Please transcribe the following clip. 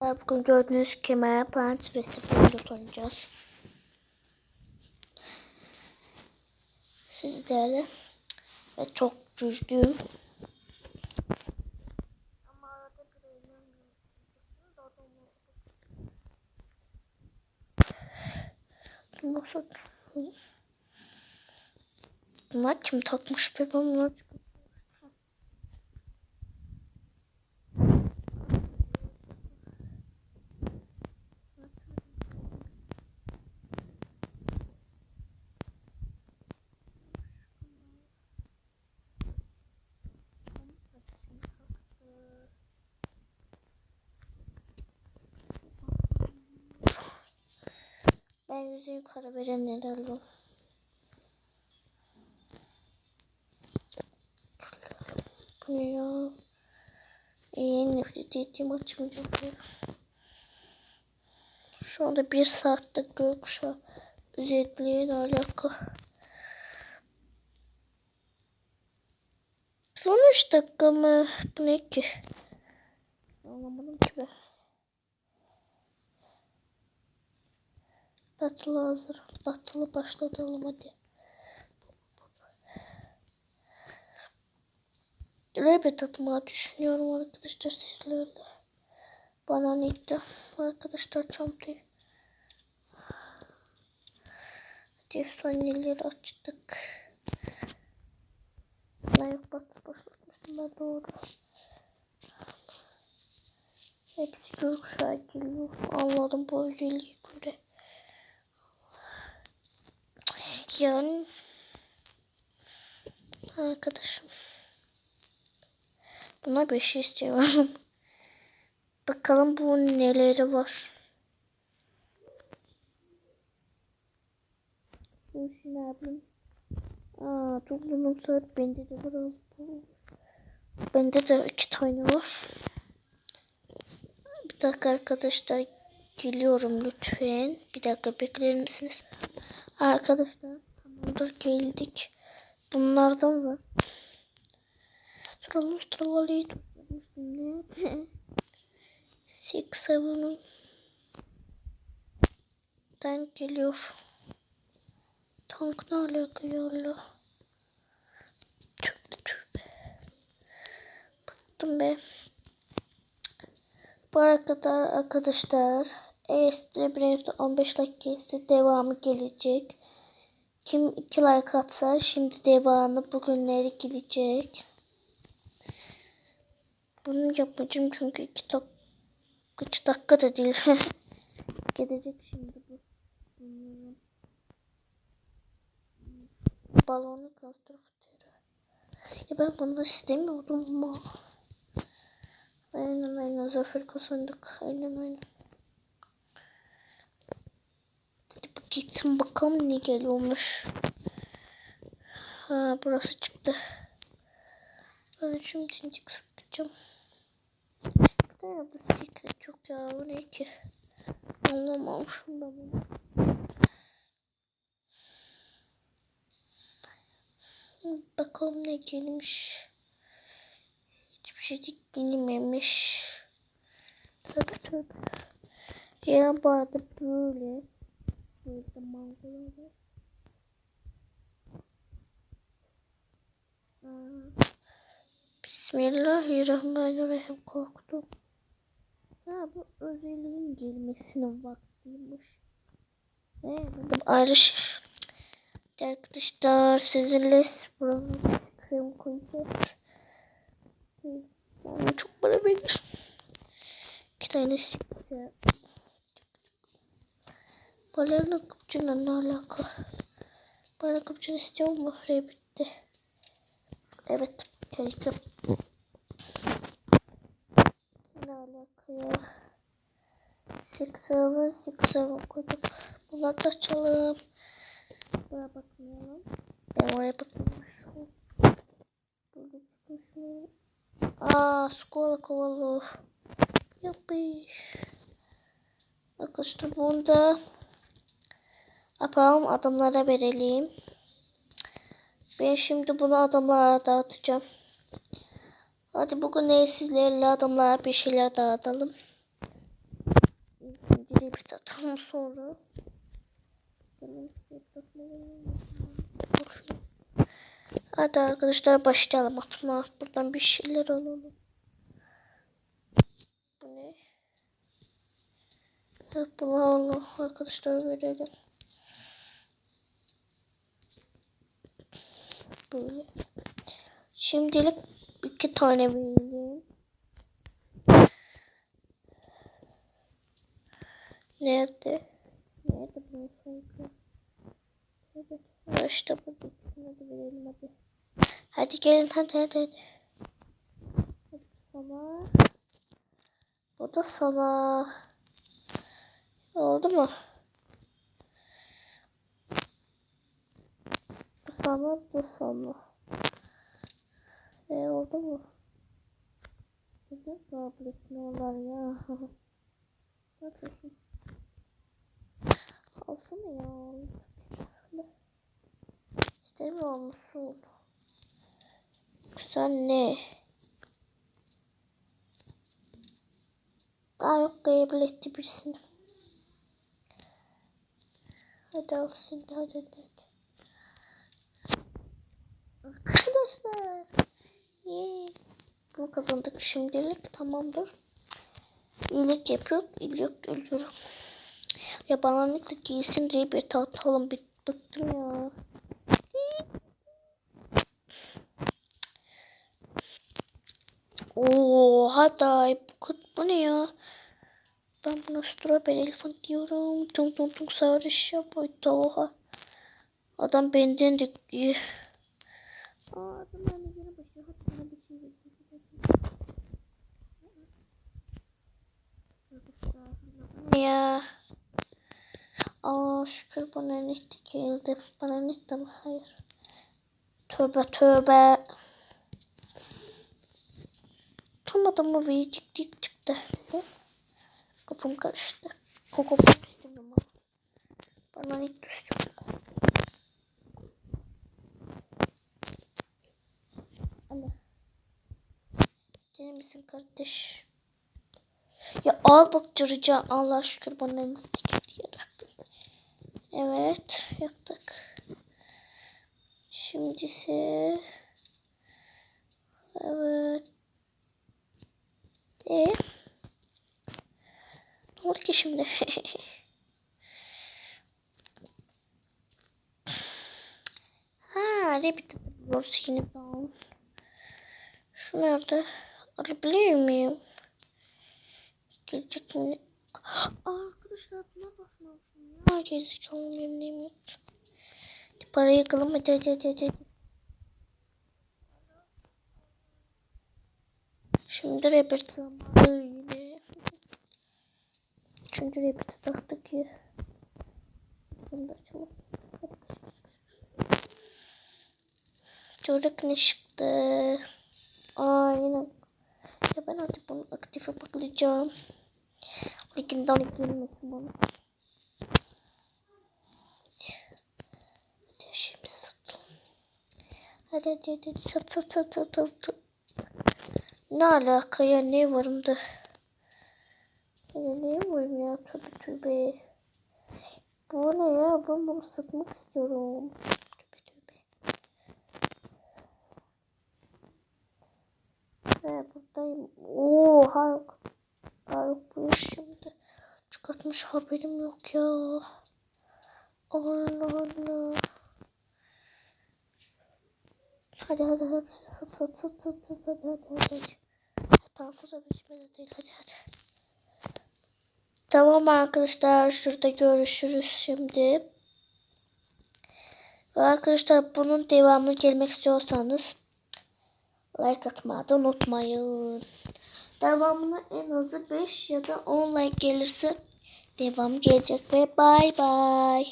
Bugün gördüğünüz kemer, pant ve sepet oynayacağız. Sizlerle ve çok? Bunlar kim takmış be Ben yüzüğü kara verenleri alıyorum. Bu ne ya? En nefret ettiğim açımcı bu. Şu anda bir saatte gökkuşağı özelliğiyle alakalı. Son üç dakika mı? Bu ne ki? Anlamadım ki ben. Battle hazır. Battle'ı başlatalım hadi. Rabbit atmayı düşünüyorum arkadaşlar sizlerle. Bana neydi? Arkadaşlar çantayı. Hadi efsaneleri açtık. Ben yok bak ben doğru. Hepsi göksel geliyor. Anladım bu özelliği göre. Yani arkadaşım. Buna 5 istiyorum. Bakalım bu neleri var. Bu işi ne yapayım? Aa, toplumum saat bende de var. az bu. Bende de iki tane var. Bir dakika arkadaşlar geliyorum lütfen. Bir dakika bekler misiniz? Arkadaşlar tamamdır geldik. Bunlardan var. Sıralı sıralı ne? Six Seven'ın den geliyor. Tank ne alaka yolla? Bıktım be. Bu kadar arkadaşlar. Estre bir 15 dakika ise devamı gelecek. Kim 2 like atsa şimdi devamı bugünleri gelecek. Bunu yapacağım çünkü 2 dakika 3 dakika da değil. Gelecek şimdi bu. Balonu klastrofobia. Ya ben bunu istemiyordum ama. Aynen aynen zafer kazandık. Aynen aynen. Hadi bir gitsin bakalım ne geliyormuş. Ha burası çıktı. Ben şimdi ikinci sıkacağım. Ne bu fikret çok ya bu ne ki? Anlamamışım ben bunu. Bakalım ne gelmiş. Hiçbir şey dinlememiş. Tövbe tövbe. Ya bu arada böyle. Burada mangolar var. Aa. Bismillahirrahmanirrahim korktum. Ha bu özelliğin gelmesinin vaktiymiş. Bu ayrı şey. Arkadaşlar sizinle sıkıntı koyacağız. Yani çok para verir. İki tane sikse. Balerina kapıcıyla ne alaka? Balerina kapıcını istiyor mu? Rabbit'te. Evet. Keşke. Ne alaka ya? Sıkıntı sıkıntı koyduk. Buna da açalım. Buraya bakmayalım. Ben oraya bakıyorum. Burada çıkmış mı? Aa, skola kovalı. Yapış. Arkadaşlar bunu da yapalım. Adamlara verelim. Ben şimdi bunu adamlara dağıtacağım. Hadi bugün ne sizlerle adamlara bir şeyler dağıtalım. Bir atalım sonra. Hadi arkadaşlar başlayalım atma. Buradan bir şeyler alalım. Bu ne? Bunu alalım arkadaşlar verelim. Böyle. Şimdilik iki tane vereyim. Nerede? Nerede bu. Ha, işte burada. Hadi verelim hadi. Hadi gelin hadi hadi. hadi. Sana. O da sana. Oldu mu? Sana bu sana. E oldu mu? Güzel tablet ne olar ya. Ne yapıyorsun? Alsana ya. Bismillah. İstemiyor musun? Sen ne? Daha yok kabul etti birisini. Hadi al hadi hadi. Arkadaşlar. Yee. Bunu kazandık şimdilik tamamdır. İyilik yapıyor, iyilik ölüyorum. Ya bana ne giysin diye bir tahtalım bit bıktım ya. Oo, hadi bu, bu ne ya? Ben buna strawberry elephant diyorum. Tung tung tung sarış ya boyutta oha. Adam benden de iyi. De yine başlıyor. Bana bir şey ver. Ya. Aa şükür bana net geldi. Bana net ama hayır. Tövbe tövbe. Tam adamı verecek dik çıktı. Kafam karıştı. Koko. Bana net misin kardeş? Ya al bak cırıca. Allah şükür bana net geldi ya Rabbim. Evet yaptık. Şimdisi evet. E ne oldu ki şimdi? ha ne bitti bu yine down. Şu nerede? Alabiliyor muyum? Gelecek mi? Aa, arkadaşlar buna basmamışım ya. Gerizekalı memnuniyim yok. Parayı yakalım hadi hadi hadi hadi. Şimdi Rebirth zamanı yine. Çünkü Rebirth'e taktık ya. Bunu da açalım. Çocuk ne çıktı? Aynen. Ya ben hadi bunu aktife bakacağım. Liginden girmesin bana. Hadi şimdi sat. Hadi hadi hadi sat sat sat sat sat. Ne alaka ya ne varım da. Ya ne varım ya tövbe tövbe. Bu ne ya ben bunu satmak istiyorum. Tövbe tövbe. Ve buradayım. Oo Hulk. Hulk bu şimdi. Çıkartmış haberim yok ya. Allah Allah. Hadi hadi hadi. Sat sat sat sat sat hadi hadi hadi. sıra bitmedi değil hadi hadi. Tamam arkadaşlar şurada görüşürüz şimdi. Ve arkadaşlar bunun devamı gelmek istiyorsanız like atmayı da unutmayın. Devamına en azı 5 ya da 10 like gelirse devam gelecek ve bay bay.